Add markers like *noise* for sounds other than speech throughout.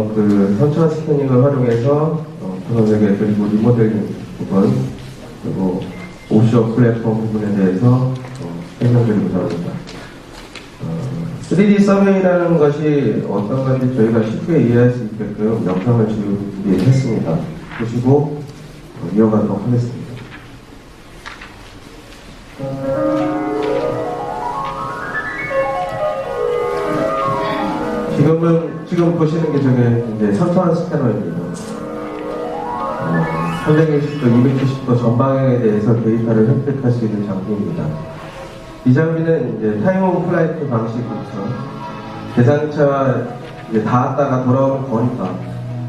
어, 그 선천 스캐닝을 활용해서 어, 전원에게 그리고 리모델링 부분 그리고 옵션 플랫폼 부분에 대해서 어, 설명드리고자 합니다. 어, 3D 서베이라는 것이 어떤 건지 저희가 쉽게 이해할 수 있게끔 영상을 준비했습니다. 보시고 어, 이어가도록 하겠습니다. 지금은 지금 보시는 게 저게 이제 선천한 스캐너입니다. 어, 360도, 270도 전방에 대해서 데이터를 획득할 수 있는 장비입니다. 이 장비는 이제 오브 플라이트 방식으로서 대상차와 이제 닿았다가 돌아오는 거니까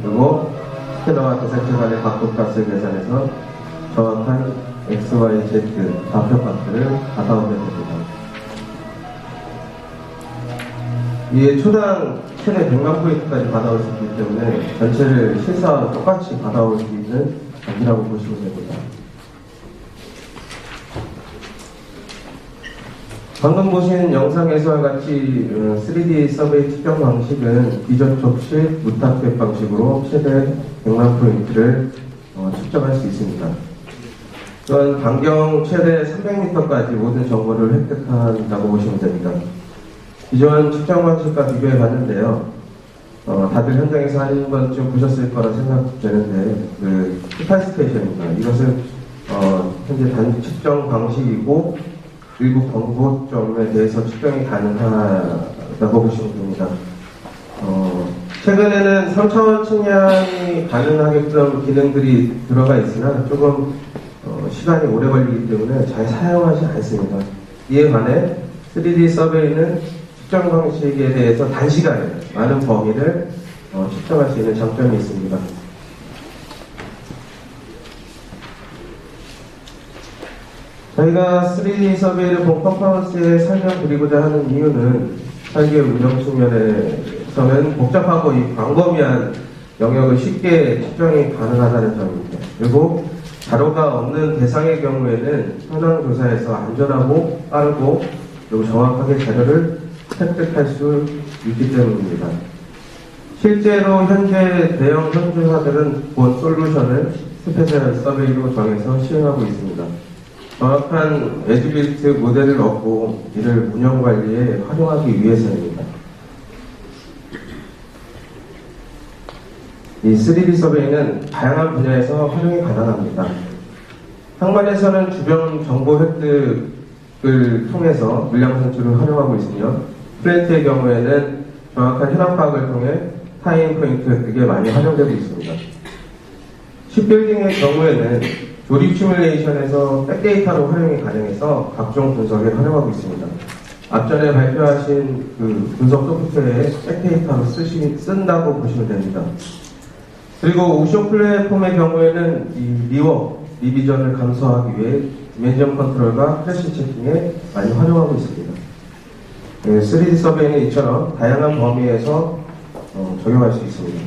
그리고 스캐너와 대상차 간의 각도값을 계산해서 정확한 X, Y, Z 좌표값들을 받아오면 됩니다. 이게 초당 최대 100만 포인트까지 받아올 수 있기 때문에 전체를 실사와 똑같이 받아올 수 있는 장비라고 보시면 됩니다. 방금 보신 영상에서와 같이 어, 3D 서베이 측정 방식은 비접촉식 무탑백 방식으로 최대 100만 포인트를 어, 측정할 수 있습니다. 또한 반경 최대 300m까지 모든 정보를 획득한다고 보시면 됩니다. 기존 측정 방식과 비교해 봤는데요. 어, 다들 현장에서 한 번쯤 보셨을 거라 생각되는데, 그, 스파이 스테이션입니다. 이것은, 어, 현재 단 측정 방식이고, 일부 경고점에 대해서 측정이 가능하다고 보시면 됩니다. 어, 최근에는 3차원 측량이 가능하게끔 기능들이 들어가 있으나 조금 어, 시간이 오래 걸리기 때문에 잘 사용하지 않습니다. 이에 반해 3D 서베이는 측정 방식에 대해서 단시간에 많은 범위를 어, 측정할 수 있는 장점이 있습니다. 저희가 3D 서베이를 본 퍼포먼스에 설명드리고자 하는 이유는 설계 운영 측면에서는 복잡하고 이 광범위한 영역을 쉽게 측정이 가능하다는 점입니다. 그리고 자료가 없는 대상의 경우에는 현황 조사에서 안전하고 빠르고 그리고 정확하게 자료를 획득할 수 있기 때문입니다. 실제로 현재 대형 선조사들은 본 솔루션을 스페셜 서베이로 정해서 시행하고 있습니다. 정확한 에듀빌트 모델을 얻고 이를 운영 관리에 활용하기 위해서입니다. 이 3D 서베이는 다양한 분야에서 활용이 가능합니다. 항만에서는 주변 정보 획득을 통해서 물량 산출을 활용하고 있으며 플랜트의 경우에는 정확한 현황 파악을 통해 타임 포인트 획득에 많이 활용되고 있습니다. 쉽빌딩의 경우에는 조립 시뮬레이션에서 백데이터로 활용이 가능해서 각종 분석에 활용하고 있습니다. 앞전에 발표하신 그 분석 소프트웨어에 백데이터로 쓰시, 쓴다고 보시면 됩니다. 그리고 옵션 플랫폼의 경우에는 이 리워, 리비전을 감소하기 위해 디멘전 컨트롤과 크래시 체킹에 많이 활용하고 있습니다. 네, 3D 서베이는 이처럼 다양한 범위에서 어, 적용할 수 있습니다.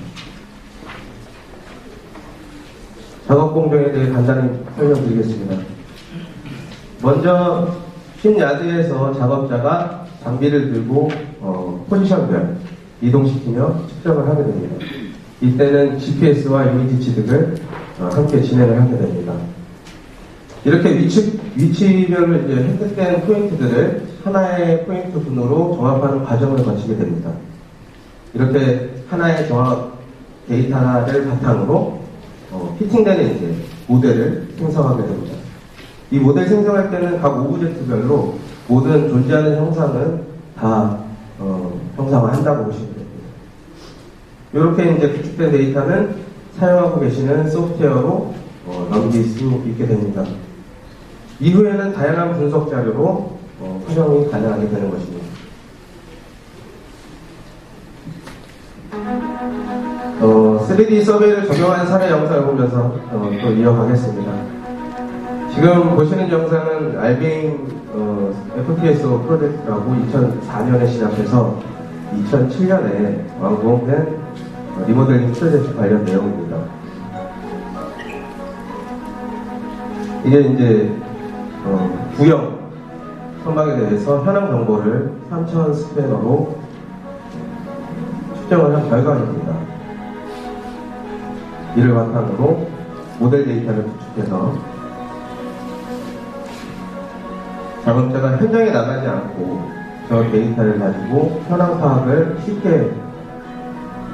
작업 공정에 대해 간단히 설명드리겠습니다. 먼저 10야드에서 작업자가 장비를 들고 어, 포지션별 이동시키며 측정을 하게 됩니다. 이때는 GPS와 이미지 취득을 어, 함께 진행을 하게 됩니다. 이렇게 위치, 위치별로 획득된 포인트들을 하나의 포인트 분으로 정합하는 과정을 거치게 됩니다. 이렇게 하나의 정합 데이터를 바탕으로 어, 피팅되는 이제 모델을 생성하게 됩니다. 이 모델 생성할 때는 각 오브젝트별로 모든 존재하는 형상은 다 어, 형상화한다고 보시면 됩니다. 이렇게 이제 구축된 데이터는 사용하고 계시는 소프트웨어로 어, 넘길 수 있게 됩니다. 이후에는 다양한 분석 자료로 어, 활용이 가능하게 되는 것입니다. 어, 3D 서베이를 적용한 사례 영상을 보면서 어, 또 이어가겠습니다. 지금 보시는 영상은 알빙 어, FTSO 프로젝트라고 2004년에 시작해서 2007년에 완공된 어, 리모델링 프로젝트 관련 내용입니다. 이게 이제 어, 구형 선박에 대해서 현황 정보를 3000 스캐너로 측정을 한 결과입니다. 이를 바탕으로 모델 데이터를 구축해서 작업자가 현장에 나가지 않고 저 데이터를 가지고 현황 파악을 쉽게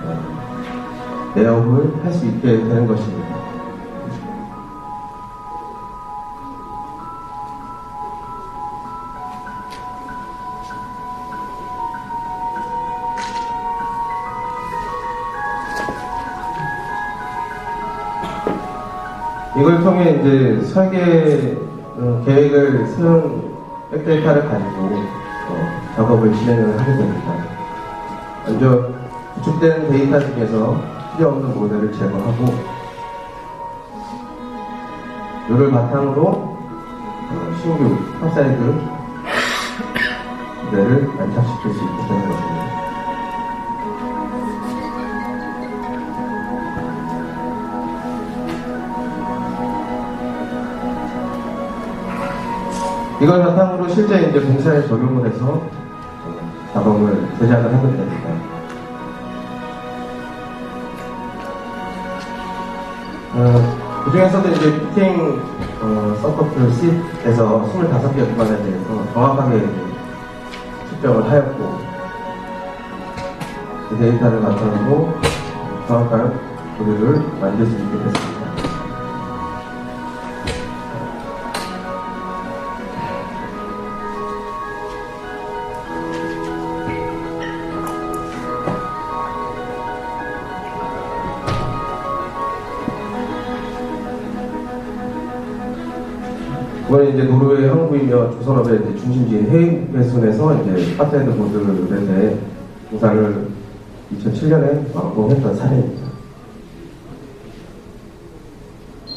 어, 내업을 할 수 있게 되는 것입니다. 이걸 통해 이제 설계 어, 계획을 세운 백데이터를 가지고 어, 작업을 진행을 하게 됩니다. 먼저 구축된 데이터 중에서 필요 없는 모델을 제거하고 이를 바탕으로 어, 신규 탑사이드 *coughs* 모델을 안착시킬 수 있게 되는 것입니다. 이걸 바탕으로 실제 이제 공사에 적용을 해서 어, 작업을 제작을 하게 됩니다. 어, 그 중에서도 이제 피팅 어, 서커트 C에서 25개 구간에 대해서 정확하게 측정을 하였고 그 데이터를 바탕으로 정확한 고리를 만들 수 있게 됐습니다. 이번에 이제 노르웨이 항구이며 조선업의 이제 중심지인 헤이베순에서 이제 파트헤드 보드에 대해 공사를 2007년에 완공했던 사례입니다.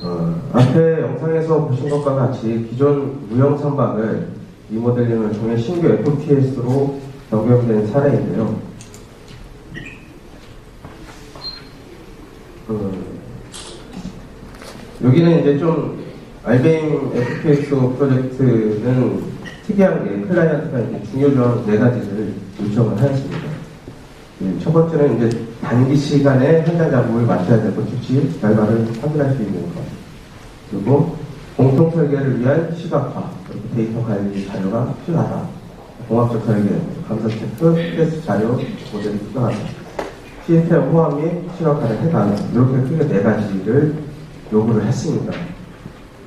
어, 앞에 영상에서 보신 것과 같이 기존 무형 선박을 리모델링을 통해 신규 FTS로 변경된 사례인데요. 어, 여기는 이제 좀 알베임 FPSO 프로젝트는 특이한 게 클라이언트가 이제 중요 조항 네 가지를 요청을 하였습니다. 예, 첫 번째는 이제 단기 시간에 현장 작업을 마쳐야 되고 즉시 결과를 확인할 수 있는 것. 그리고 공통 설계를 위한 시각화, 데이터 관리 자료가 필요하다. 공학적 설계, 감사 체크, 테스트 자료, 모델이 필요하다. 시스템 호환 및 시각화를 해달라. 이렇게 크게 네 가지를 요구를 했습니다.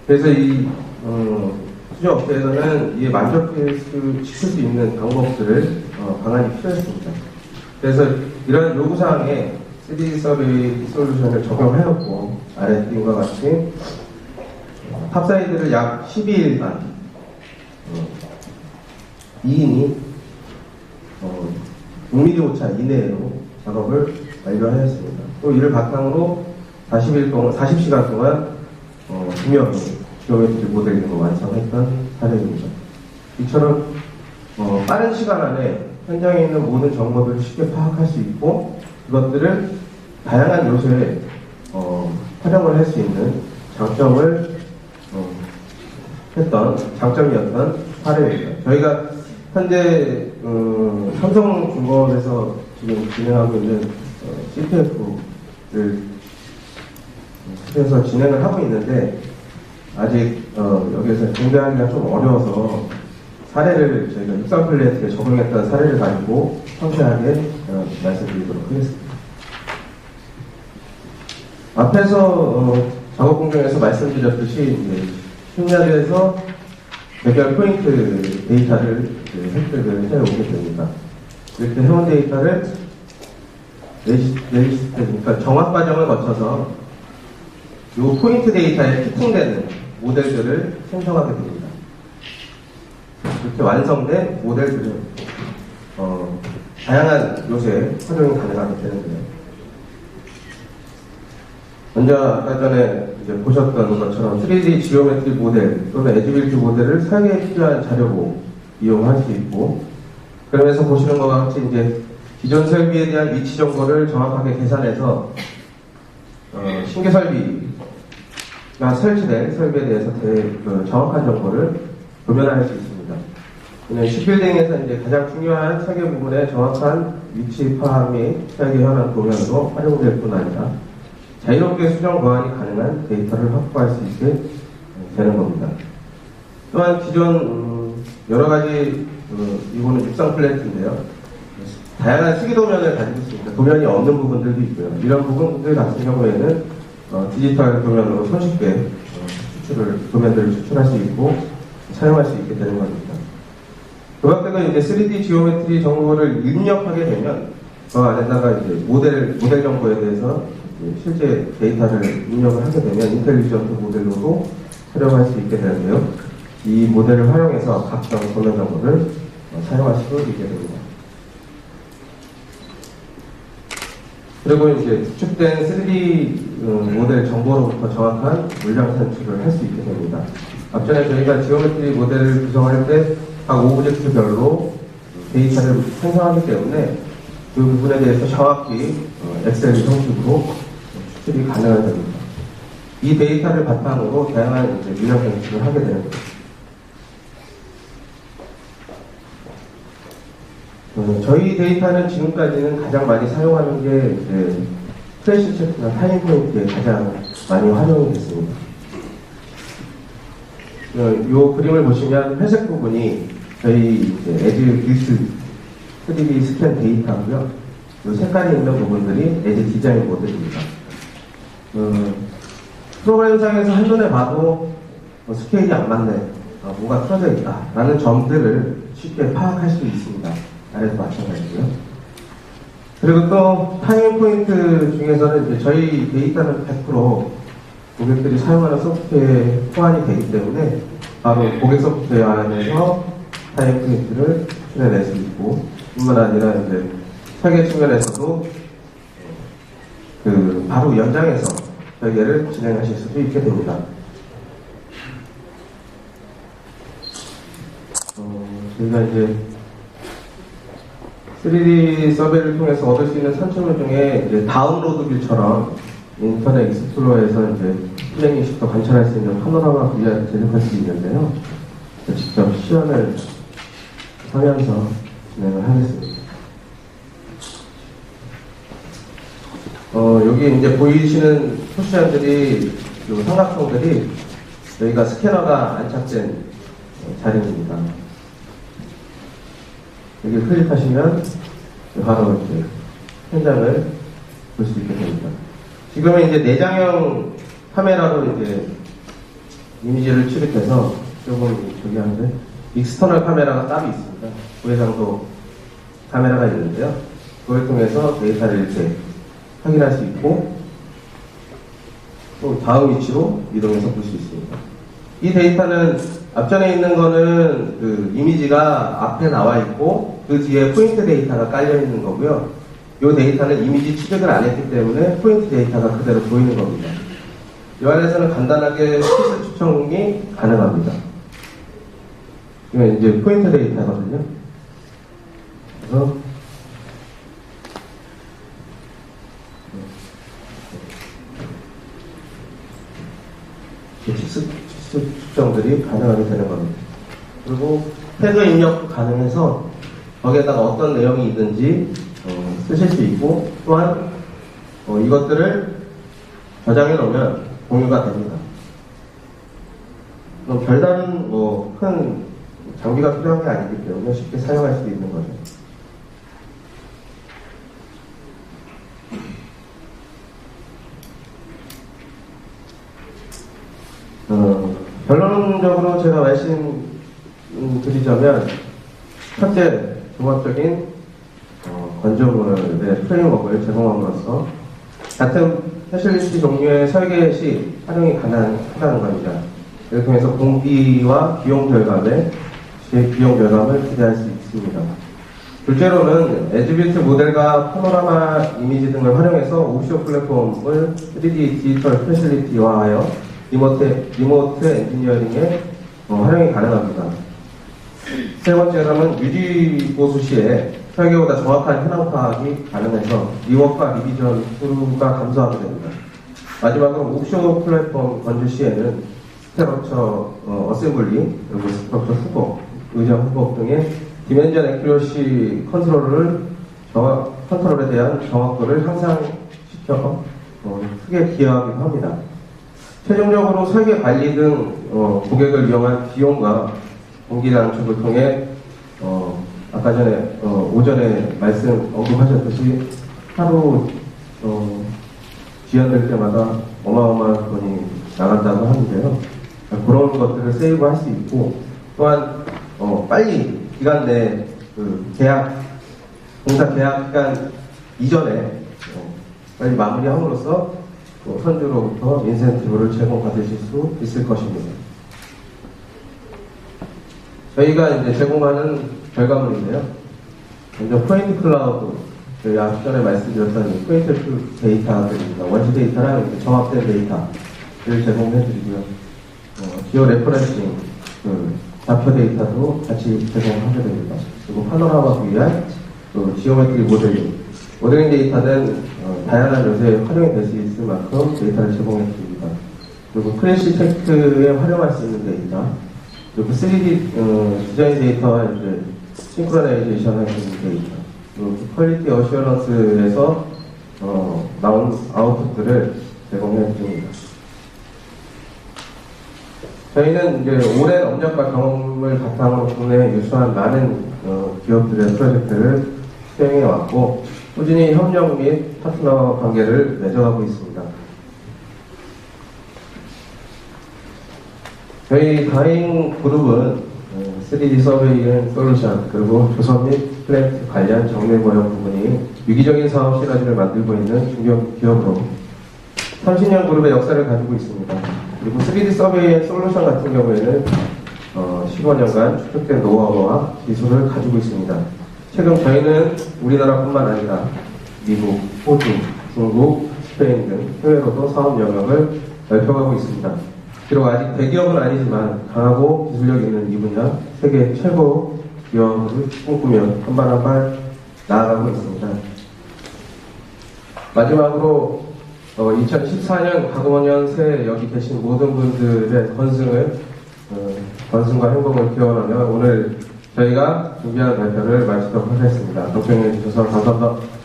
그래서 이 어, 수정 업체에서는 이에 만족할 수, 있는 방법들을 어, 방안이 필요했습니다. 그래서 이런 요구사항에 3D 서비스 솔루션을 적용하였고 아래 그림과 같이 어, 탑사이드를 약 12일간 어, 2인이 어, 6mm 오차 이내로 작업을 완료하였습니다. 또 이를 바탕으로 40일 동안, 40시간 동안 어, 지오 메트리 모델링을 완성했던 사례입니다. 이처럼 어, 빠른 시간 안에 현장에 있는 모든 정보들을 쉽게 파악할 수 있고 그것들을 다양한 요소에 어, 활용을 할 수 있는 장점을 어, 했던 장점이었던 사례입니다. 저희가 현재 음, 삼성중공업에서 지금 진행하고 있는 어, CPF를 그래서 진행을 하고 있는데 아직 어, 여기에서 공개하기가 좀 어려워서 사례를 저희가 육상 플레이트에 적용했던 사례를 가지고 상세하게 어, 말씀드리도록 하겠습니다. 앞에서 어, 작업 공정에서 말씀드렸듯이 신야리에서 개별 포인트 데이터를 획득을 해오게 됩니다. 이렇게 해온 데이터를 레지스트, 그러니까 정확 과정을 거쳐서 이 포인트 데이터에 피팅되는 모델들을 생성하게 됩니다. 이렇게 완성된 모델들은 어, 다양한 요소에 활용이 가능하게 되는데요. 먼저 아까 전에 이제 보셨던 것처럼 3D 지오메트리 모델 또는 에지빌티 모델을 설계에 필요한 자료로 이용할 수 있고 그러면서 보시는 것과 같이 이제 기존 설비에 대한 위치 정보를 정확하게 계산해서 어, 신규 설비 가 설치된 설비에 대해서 대, 그 정확한 정보를 도면할 수 있습니다. 그는 시빌딩에서 이제 가장 중요한 설계 부분의 정확한 위치 파악 및 설계 현황 도면으로 활용될 뿐 아니라 자유롭게 수정 보완이 가능한 데이터를 확보할 수 있게 되는 겁니다. 또한 기존 음, 여러 가지 어, 이거는 육상 플랫인데요. 다양한 쓰기 도면을 가지고 있습니다. 도면이 없는 부분들도 있고요. 이런 부분들 같은 경우에는 어, 디지털 도면으로 손쉽게 어, 추출을 도면들을 추출할 수 있고 사용할 수 있게 되는 겁니다. 조각대가 이제 3D 지오메트리 정보를 입력하게 되면 그 안에다가 이제 모델 모델 정보에 대해서 실제 데이터를 입력을 하게 되면 인텔리전트 모델로도 촬영할 수 있게 되는데요. 이 모델을 활용해서 각종 도면 정보를 어, 사용할 수도 있게 됩니다. 그리고 이제 추측된 3D 음, 모델 정보로부터 정확한 물량 산출을 할 수 있게 됩니다. 앞전에 저희가 지오메트리 모델을 구성할 때 각 오브젝트별로 데이터를 생성하기 때문에 그 부분에 대해서 정확히 어, 엑셀 형식으로 추출이 가능하게 됩니다. 이 데이터를 바탕으로 다양한 이제 물량 산출을 하게 되는 거죠. 어, 저희 데이터는 지금까지는 가장 많이 사용하는 게 이제 프레시 체크나 타임 포인트에 가장 많이 활용이 됐습니다. 어, 이 그림을 보시면 회색 부분이 저희 에즈 뷰스 3D 스캔 데이터고요. 이 색깔이 있는 부분들이 에즈 디자인 모델입니다. 어, 프로그램상에서 한눈에 봐도 어, 스케일이 안 맞네, 어, 뭐가 틀어져 있다라는 점들을 쉽게 파악할 수 있습니다. 아래도 마찬가지고요. 그리고 또 타임 포인트 중에서는 이제 저희 데이터는 100% 고객들이 사용하는 소프트웨어에 호환이 되기 때문에 바로 고객 소프트웨어 안에서 타임 포인트를 추출해낼 수 있고 뿐만 아니라 이제 설계 측면에서도 그 바로 연장해서 설계를 진행하실 수도 있게 됩니다. 어, 저희가 이제 3D 서베이를 통해서 얻을 수 있는 산출물 중에 이제 다운로드 뷰처럼 인터넷 익스플로어에서 이제 플레잉 식도 관찰할 수 있는 파노라마 분야를 제작할 수 있는데요. 직접 시연을 하면서 진행을 하겠습니다. 어, 여기 이제 보이시는 표시안들이, 요 삼각형들이 여기가 스캐너가 안착된 어, 자리입니다. 여기 클릭하시면 바로 이렇게 현장을 볼 수 있게 됩니다. 지금은 이제 내장형 카메라로 이제 이미지를 출입해서 조금 저기 하는데 익스터널 카메라가 따로 있습니다. 고해상도 카메라가 있는데요. 그걸 통해서 데이터를 이렇게 확인할 수 있고 또 다음 위치로 이동해서 볼 수 있습니다. 이 데이터는 앞전에 있는 거는 그 이미지가 앞에 나와 있고 그 뒤에 포인트 데이터가 깔려 있는 거고요. 이 데이터는 이미지 취득을 안 했기 때문에 포인트 데이터가 그대로 보이는 겁니다. 이 안에서는 간단하게 스피스 추천이 가능합니다. 이건 이제 포인트 데이터거든요. 그래서 치수, 치수 측정들이 가능하게 되는 겁니다. 그리고 태그 입력도 가능해서 거기에다가 어떤 내용이 있는지 어, 쓰실 수 있고 또한 어, 이것들을 저장해 놓으면 공유가 됩니다. 별다른 뭐 큰 장비가 필요한 게 아니기 때문에 쉽게 사용할 수 있는 거죠. 어, 결론적으로 제가 말씀드리자면 첫째 종합적인 어, 건조물의 프레임워크를 제공함으로써 같은 패실리티 종류의 설계 시 활용이 가능하다는 겁니다. 이를 통해서 공비와 비용 절감에 비용 절감을 기대할 수 있습니다. 둘째로는 에즈비트 모델과 파노라마 이미지 등을 활용해서 옵쇼 플랫폼을 3D 디지털 패실리티화하여 리모트, 리모트 엔지니어링에 어, 활용이 가능합니다. 세 번째로는 유지 보수 시에 설계보다 정확한 현황 파악이 가능해서 리워크와 리비전 수가 감소하게 됩니다. 마지막으로 옵쇼 플랫폼 건조 시에는 스테러처 어, 어셈블리 그리고 스트럭처 후보, 의자 후보 등의 디멘전 액큐러시 컨트롤을 정확, 컨트롤에 대한 정확도를 향상시켜 어, 크게 기여하기도 합니다. 최종적으로 설계 관리 등 어, 고객을 이용한 비용과 공기 단축을 통해 어, 아까 전에 어, 오전에 말씀 언급하셨듯이 하루 어, 지연될 때마다 어마어마한 돈이 나간다고 하는데요. 그런 것들을 세이브할 수 있고 또한 어, 빨리 기간 내에 그 계약 공사 계약 기간 이전에 어, 빨리 마무리함으로써 또 선주로부터 인센티브를 제공받으실 수 있을 것입니다. 저희가 이제 제공하는 결과물인데요. 먼저 포인트 클라우드, 저희 앞 전에 말씀드렸던 이 포인트 데이터들입니다. 원시 데이터랑 정합된 데이터를 제공해드리고요. 어, 기어 레퍼런싱, 그 좌표 데이터도 같이 제공하게 됩니다. 그리고 파노라마 VR, 또 지오메트리 모델링, 모델링 데이터는 어, 다양한 요소에 활용이 될 수 있을 만큼 데이터를 제공해드립니다. 그리고 크래시 체크에 활용할 수 있는 데이터, 그리고 3D 어, 디자인 데이터와 이제 싱크로나이제이션 할수 있는 데이터, 그리고 퀄리티 어시어런스에서 어, 나온 아웃풋들을 제공해드립니다. 저희는 이제 오랜 업력과 경험을 바탕으로 국내에 유수한 많은 어, 기업들의 프로젝트를 수행해 왔고 꾸준히 협력 및 파트너 관계를 맺어가고 있습니다. 저희 다잉 그룹은 어, 3D 서베이 앤 솔루션 그리고 조선 및 플랜트 관련 정밀 모형 부분이 위기적인 사업 시너지를 만들고 있는 중견 기업으로 30년 그룹의 역사를 가지고 있습니다. 그리고 3D 서베이 앤 솔루션 같은 경우에는 어, 15년간 축적된 노하우와 기술을 가지고 있습니다. 최근 저희는 우리나라뿐만 아니라 미국, 호주, 중국, 스페인 등 해외로도 사업 영역을 넓혀가고 있습니다. 비록 아직 대기업은 아니지만 강하고 기술력 있는 이 분야 세계 최고 기업을 꿈꾸며 한 발 한 발 나아가고 있습니다. 마지막으로 2014년 가금원년 새해 여기 계신 모든 분들의 건승을 어, 건승과 행복을 기원하며 오늘 저희가 준비한 발표를 마치도록 하겠습니다. 동평해 주셔서 감사합니다.